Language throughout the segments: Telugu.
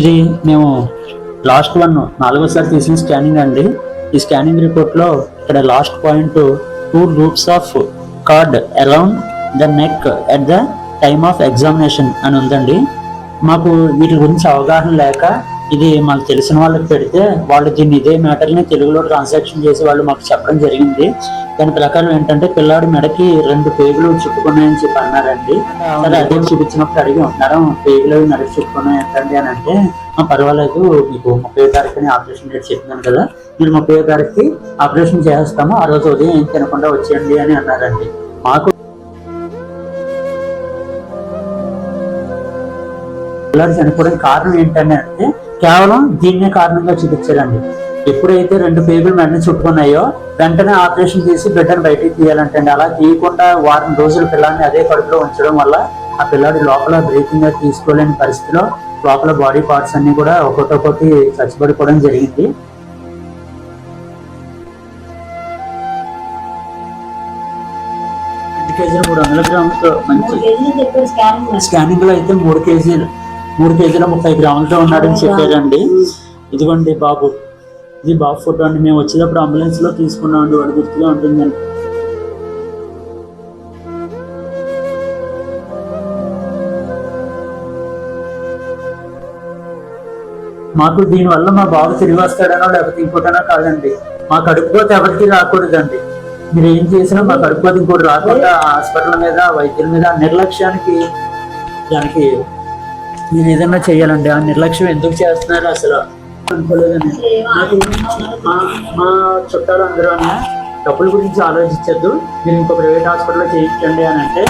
ఇది మేము లాస్ట్ వన్ నాలుగోసారి తీసిన స్కానింగ్ అండి. ఈ స్కానింగ్ రిపోర్ట్లో ఇక్కడ last point two loops of cord around the neck at the time of examination అని ఉందండి. మాకు వీటి గురించి అవగాహన లేక ఇది మాకు తెలిసిన వాళ్ళకి పెడితే వాళ్ళు దీన్ని ఇదే మ్యాటర్ని తెలుగులో ట్రాన్సాక్షన్ చేసి వాళ్ళు మాకు చెప్పడం జరిగింది. దాని ప్రకారం ఏంటంటే పిల్లాడి మెడకి రెండు పేగులు చుట్టుకున్నాయని చెప్పి అన్నారండి. సరే అదే చూపించినప్పుడు అడిగి ఉంటున్నారు? పేగులు అవి మెడకి చుట్టుకున్నాయి ఏంటండి అని అంటే పర్వాలేదు మీకు ముప్పై తారీఖుని ఆపరేషన్ డేట్ చెప్పినాను కదా. మీరు ముప్పై తారీఖుకి ఆపరేషన్ చేస్తాము ఆ రోజు ఉదయం ఏం తినకుండా వచ్చేయండి అని అన్నారండి. మాకు పిల్లలు చనిపోవడానికి కారణం ఏంటని అంటే కేవలం దీన్నే కారణంగా చూపించారండి. ఎప్పుడైతే రెండు పేగులు మెడని చుట్టుకున్నాయో వెంటనే ఆపరేషన్ చేసి బిడ్డను బయటికి తీయాలంటే అలా తీయకుండా వారం రోజులు పిల్లాడిని అదే కడుపులో ఉంచడం వల్ల ఆ పిల్లాడి లోపల బ్రీతింగ్ తీసుకోలేని పరిస్థితిలో లోపల బాడీ పార్ట్స్ అన్ని కూడా ఒక్కొక్కటి చచ్చిపడిపోవడం జరిగింది. కేజీలు మూడు వందల గ్రాములతో మంచి స్కానింగ్లో అయితే మూడు కేజీలు. మూడు కేజీల ముప్పై గ్రాములతో ఉన్నాడని చెప్పారండి. ఇదిగోండి బాబు ఇది బాబు ఫోటో అండి. మేము వచ్చేటప్పుడు అంబులెన్స్లో తీసుకున్నాం అండి. వాడు గుర్తుగా ఉంటుందండి మాకు దీనివల్ల మా బాబు తిరిగి వస్తాడనో లేకపోతే ఇంకోటనో కాదండి. మా కడుపుకోత ఎవరికి రాకూడదండి. మీరు ఏం చేసినా మా కడుపుకోత ఇంకోటి రాకుండా హాస్పిటల్ మీద వైద్యుల మీద నిర్లక్ష్యానికి దానికి మీరు ఏదైనా చేయాలండి. ఆ నిర్లక్ష్యం ఎందుకు చేస్తున్నారు అసలు? అనుకోలేదని నాకు మా మా చుట్టాలు అందరూ డబ్బుల గురించి ఆలోచించద్దు. మీరు ఇంకో ప్రైవేట్ హాస్పిటల్లో చేయించండి అని అంటే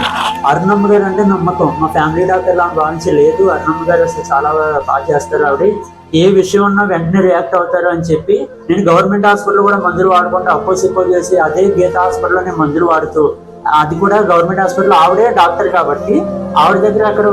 అరుణమ్మ గారు అంటే నమ్మకం. మా ఫ్యామిలీ డాక్టర్ లా భావించి లేదు. అరుణమ్మ గారు అసలు చాలా బాగా చేస్తారు ఆవిడ. ఏ విషయం ఉన్నా వెంటనే రియాక్ట్ అవుతారు అని చెప్పి నేను గవర్నమెంట్ హాస్పిటల్ కూడా మందులు వాడుకుంటూ అప్పో సిప్పో చేసి అదే గీత హాస్పిటల్లో నేను మందులు వాడుతూ అది కూడా గవర్నమెంట్ హాస్పిటల్ ఆవిడే డాక్టర్ కాబట్టి ఆవిడ దగ్గర అక్కడ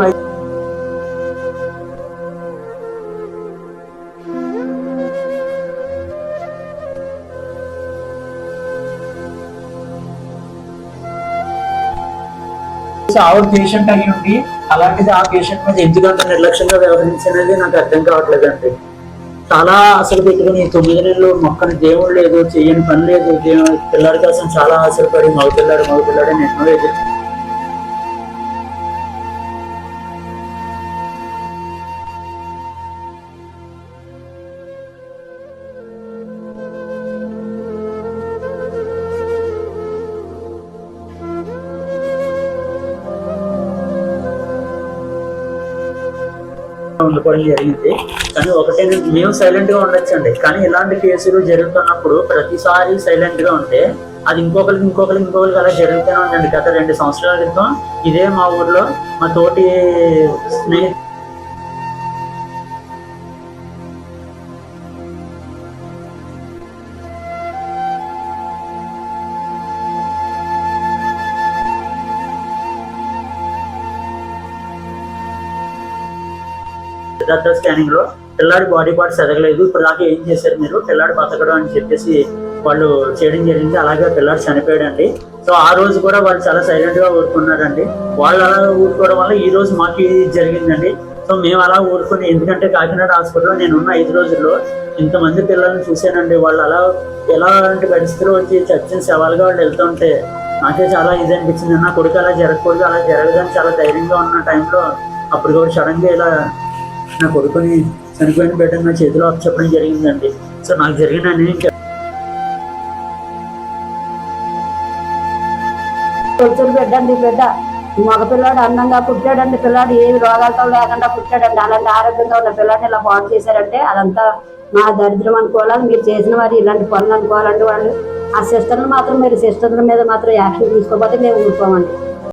ఆవిడ పేషెంట్ అయి ఉండి అలాంటిది ఆ పేషెంట్ మీద ఎందుకంత నిర్లక్ష్యంగా వ్యవహరించినది నాకు అర్థం కావట్లేదు అండి చాలా అసలు పెట్టుకుని తొమ్మిది నెలలు మొక్కని దేవుడు లేదు చేయని పని లేదు పిల్లాడి కోసం చాలా ఆశపడి మగ పిల్లాడు మగ పిల్లాడు నేను ఎదురు ఉండిపోవడం జరిగింది. కానీ ఒకటే మేము సైలెంట్గా ఉండొచ్చండి. కానీ ఇలాంటి కేసులు జరుగుతున్నప్పుడు ప్రతిసారి సైలెంట్గా ఉంటే అది ఇంకొకరికి ఇంకొకరికి ఇంకొకరికి అలా జరుగుతూనే ఉందండి. గత రెండు సంవత్సరాల క్రితం ఇదే మా ఊర్లో మా తోటి స్నేహితు సిద్ధార్థ స్కానింగ్లో పిల్లాడి బాడీ పార్ట్స్ ఎదగలేదు. ఇప్పుడు దాకా ఏం చేశారు మీరు? పిల్లాడి బతకడం అని చెప్పేసి వాళ్ళు చేయడం జరిగింది. అలాగే పిల్లాడు చనిపోయాడండి. సో ఆ రోజు కూడా వాళ్ళు చాలా సైలెంట్గా ఊరుకున్నారండి. వాళ్ళు అలా ఊరుకోవడం వల్ల ఈ రోజు మాకు ఇది జరిగిందండి. సో మేము అలా ఊరుకుని ఎందుకంటే కాకినాడ హాస్పిటల్లో నేను ఉన్న ఐదు రోజుల్లో ఇంతమంది పిల్లల్ని చూశానండి. వాళ్ళు అలా ఎలాంటి పరిస్థితులు వచ్చి చచ్చిన సవాలుగా వాళ్ళు వెళ్తుంటే నాకే చాలా ఇది అనిపించింది. నా కొడుకు అలా జరగకూడదు అలా జరగదని చాలా ధైర్యంగా ఉన్న టైంలో అప్పుడు కూడా సడన్గా ఇలా నా కొడుకుని చనిపోయిన బిడ్డ నా చేతిలో చెప్పడం జరిగిందండి. సో నాకు జరిగిన అన్యాయం వచ్చాడు బిడ్డ. బిడ్డ మగ పిల్లాడు అందంగా పుట్టాడండి. పిల్లాడు ఏ రోగాలతో లేకుండా పుట్టాడండి. అలాంటి ఆరోగ్యంగా ఉన్న పిల్లాడిని ఇలా బాగు చేశారంటే అదంతా మా దరిద్రం అనుకోవాలి మీరు చేసిన వారు ఇలాంటి పనులు అనుకోవాలండి వాళ్ళు ఆ సిస్టర్లు మాత్రం మీరు సిస్టర్ల మీద మాత్రం యాక్షన్ తీసుకోకపోతే మేము ఊరుకోమండి.